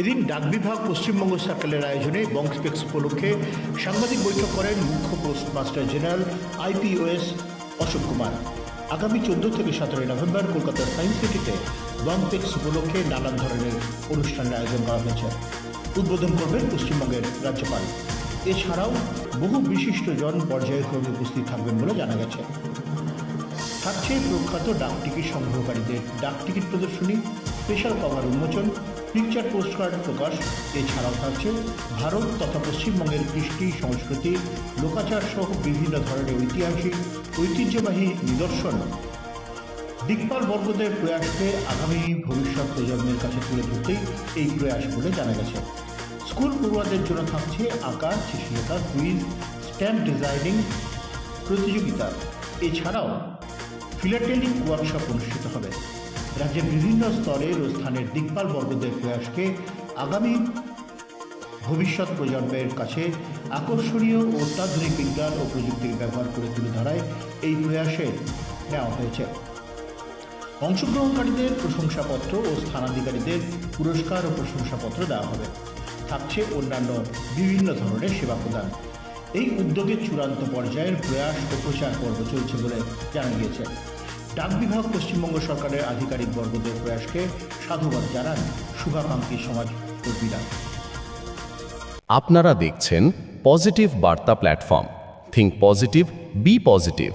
এদিন ডাক বিভাগ পশ্চিমবঙ্গ সার্কেলের আয়োজনে বংস্পেক্স উপলক্ষে সাংবাদিক বৈঠক করেন মুখ্য postmaster general IPoS Ashok Kumar. আগামী চোদ্দ থেকে সতেরোই নভেম্বর কলকাতার সায়েন্স সিটিতে বংপেক্স উপলক্ষে নানান ধরনের অনুষ্ঠানের আয়োজন করা হয়েছে। উদ্বোধন করবেন পশ্চিমবঙ্গের রাজ্যপাল। এছাড়াও বহু বিশিষ্টজন পর্যায়ক্রমে উপস্থিত থাকবেন বলে জানা গেছে। থাকছে প্রখ্যাত ডাকটিকিট সংগ্রহকারীদের ডাকটিকিট প্রদর্শনী। স্পেশাল কভার উন্মোচন পিকচার পোস্টকার্ড প্রকাশ, এছাড়াও থাকছে ভারত তথা পশ্চিমবঙ্গের কৃষ্টি সংস্কৃতি, লোকাচার সহ বিভিন্ন ধরনের ঐতিহাসিক, ঐতিহ্যবাহী নিদর্শন। দিকপাল বর্গদের প্রয়াসকে আগামী ভবিষ্যৎ প্রজন্মের কাছে তুলে ধরতেই এই প্রয়াস বলে জানা গেছে। স্কুল পড়ুয়াদের জন্য থাকছে আঁকা চিঠিলেখা কুইজ, স্ট্যাম্প ডিজাইনিং প্রতিযোগিতা। এছাড়াও, ফিলাটেলিক ওয়ার্কশপ অনুষ্ঠিত হবে। রাজ্যের বিভিন্ন স্তরের ও স্থানের দিকপাল বর্গদের প্রয়াসকে আগামী ভবিষ্যৎ প্রজন্মের কাছে আকর্ষণীয় ও অত্যাধুনিক বিজ্ঞান ও প্রযুক্তির ব্যবহার করে তুলে ধরায় এই প্রয়াসে নেওয়া হয়েছে। অংশগ্রহণকারীদের প্রশংসাপত্র ও স্থানাধিকারীদের পুরস্কার ও প্রশংসাপত্র দেওয়া হবে। থাকছে অন্যান্য বিভিন্ন ধরনের সেবা প্রদান। এই উদ্যোগের চূড়ান্ত পর্যায়ের প্রয়াস ও প্রচার পর্ব চলছে বলে জানা গিয়েছে। ডাক বিভাগ পশ্চিমবঙ্গ সরকারের আধিকারিক বর্গদের প্রয়াসকে সাধুবাদ জানান শুভাকাঙ্ক্ষী সমাজ কর্মীরা। আপনারা দেখছেন পজিটিভ বার্তা platform. Think positive be positive